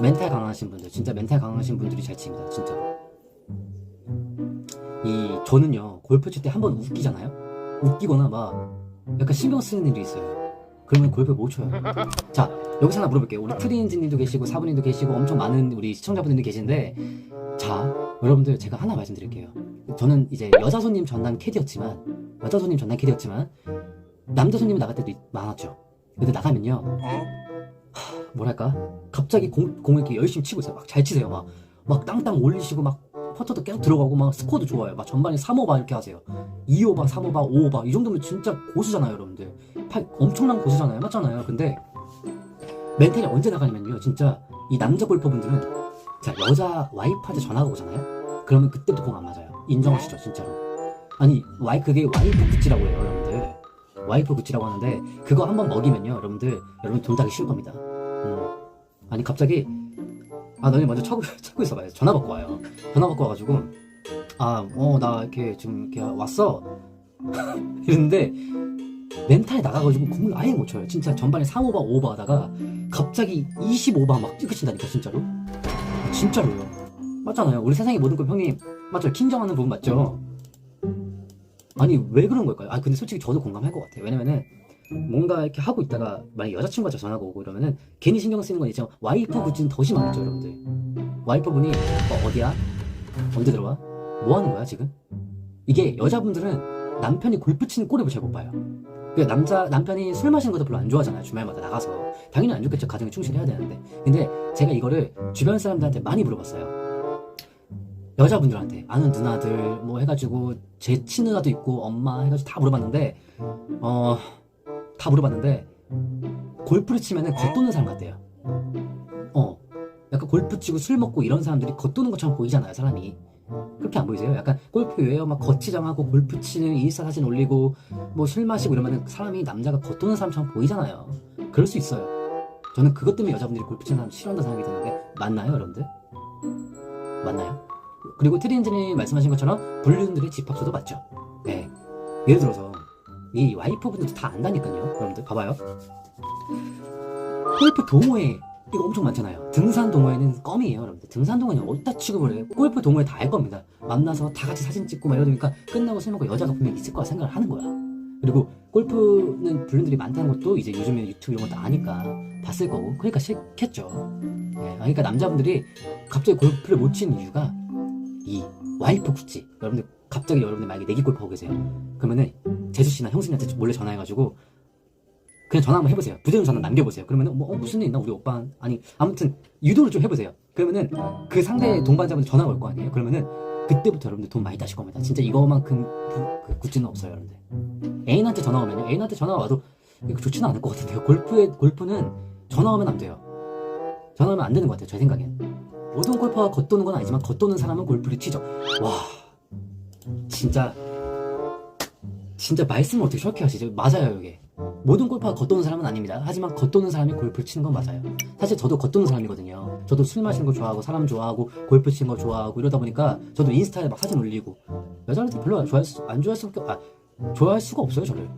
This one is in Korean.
멘탈 강하신 분들, 진짜 멘탈 강하신 분들이 잘 칩니다, 진짜로. 이, 저는요, 골프 칠 때 한 번 웃기잖아요? 웃기거나 막, 약간 신경 쓰는 일이 있어요. 그러면 골프 못 쳐요. 자, 여기서 하나 물어볼게요. 우리 프리엔지님도 계시고, 사부님도 계시고, 엄청 많은 우리 시청자분들도 계신데, 자, 여러분들 제가 하나 말씀드릴게요. 저는 이제 여자 손님 전담 캐디였지만, 여자 손님 전담 캐디였지만, 남자 손님 나갈 때도 있- 많았죠. 근데 나가면요, 하, 뭐랄까, 갑자기 공, 공을 이렇게 열심히 치고 있어요. 막 잘 치세요. 막, 막 땅땅 올리시고, 막 퍼터도 계속 들어가고, 막 스코어도 좋아요. 막 전반에 3오바 이렇게 하세요. 2오바, 3오바, 5오바. 이 정도면 진짜 고수잖아요, 여러분들. 팔, 엄청난 고수잖아요. 맞잖아요. 근데, 멘탈이 언제 나가냐면요. 진짜, 이 남자 골퍼분들은, 자, 여자 와이프한테 전화가 오잖아요? 그러면 그때부터 공 안 맞아요. 인정하시죠, 진짜로. 아니, 와이, 그게 와이프 굿즈라고 해요, 여러분들. 와이프 굿즈라고 하는데, 그거 한번 먹이면요, 여러분들, 여러분 돈 타기 쉬울 겁니다. 음. 아니, 갑자기, 아, 너네 먼저 찾고, 찾고 있어봐요. 전화 받고 와요. 전화 받고 와가지고, 아, 어, 나 이렇게 지금 이렇게 왔어. 이랬는데, 멘탈이 나가가지고 공을 아예 못 쳐요. 진짜 전반에 3오바, 5오바 하다가, 갑자기 25바 막 뛰고 친다니까, 진짜로. 진짜로요. 맞잖아요. 우리 세상의 모든 걸 형님, 맞죠? 킹정하는 부분 맞죠? 아니, 왜 그런 걸까요? 아, 근데 솔직히 저도 공감할 것 같아요. 왜냐면은, 뭔가 이렇게 하고 있다가, 만약 여자친구가 전화가 오고 이러면은, 괜히 신경 쓰는 건 있지만, 와이프 굿즈는 더 심하겠죠, 여러분들. 와이프분이, 어, 어디야? 언제 들어와? 뭐 하는 거야, 지금? 이게 여자분들은 남편이 골프 치는 꼴을 잘못 봐요. 그 남자, 남편이 술 마시는 것도 별로 안 좋아하잖아요, 주말마다 나가서. 당연히 안 좋겠죠, 가정에 충실해야 되는데. 근데 제가 이거를 주변 사람들한테 많이 물어봤어요. 여자분들한테 아는 누나들 뭐 해가지고 제 친누나도 있고 엄마 해가지고 다 물어봤는데 어 다 물어봤는데 골프를 치면은 겉도는 사람 같대요. 어 약간 골프 치고 술 먹고 이런 사람들이 겉도는 것처럼 보이잖아요 사람이 그렇게 안 보이세요? 약간 골프 외에 막 거치장하고 골프 치는 인스타 사진 올리고 뭐 술 마시고 이러면은 사람이 남자가 겉도는 사람처럼 보이잖아요. 그럴 수 있어요. 저는 그것 때문에 여자분들이 골프 치는 사람 싫어한다 생각이 드는데 맞나요 여러분들? 맞나요? 그리고 트리엔진이 말씀하신 것처럼 불륜들의 집합수도 맞죠. 네. 예를 들어서 이 와이프분들도 다 안다니까요. 여러분들 봐봐요. 골프 동호회 이거 엄청 많잖아요. 등산 동호회는 껌이에요, 여러분들. 등산 동호회는 어디다 취급을 해요? 골프 동호회 다 알 겁니다. 만나서 다 같이 사진 찍고 막 이러니까 끝나고 술 먹고 여자가 분명 있을 거라 생각을 하는 거야. 그리고 골프는 불륜들이 많다는 것도 이제 요즘에 유튜브 이런 것도 아니까 봤을 거고 그러니까 싫겠죠. 네, 그러니까 남자분들이 갑자기 골프를 못 치는 이유가 이 와이프 구찌 여러분들 갑자기 여러분들 만약에 내기 골프 하고 계세요 그러면은 재수 씨나 형수 님한테 몰래 전화해가지고 그냥 전화 한번 해보세요. 부재중 전화 남겨보세요. 그러면은 뭐 어, 무슨 일 있나? 우리 오빠. 아니 아무튼 유도를 좀 해보세요. 그러면은 그 상대 동반자분들 전화가 올 거 아니에요. 그러면은 그때부터 여러분들 돈 많이 따실 겁니다. 진짜 이거만큼 그, 그 굿즈는 없어요 여러분들. 애인한테 전화 오면요. 애인한테 전화 와도 이거 좋지는 않을 것 같은데요. 골프에 골프는 전화 오면 안 돼요. 전화 오면 안 되는 것 같아요 제 생각엔. 모든 골퍼가 겉도는 건 아니지만 겉도는 사람은 골프를 치죠. 와, 진짜 진짜 말씀을 어떻게 저렇게 하시죠? 맞아요, 이게. 모든 골퍼가 겉도는 사람은 아닙니다. 하지만 겉도는 사람이 골프를 치는 건 맞아요. 사실 저도 겉도는 사람이거든요. 저도 술 마시는 거 좋아하고 사람 좋아하고 골프 치는 거 좋아하고 이러다 보니까 저도 인스타에 막 사진 올리고 여자한테 별로 좋아할 수, 안 좋아할 수가 아 좋아할 수가 없어요, 저를.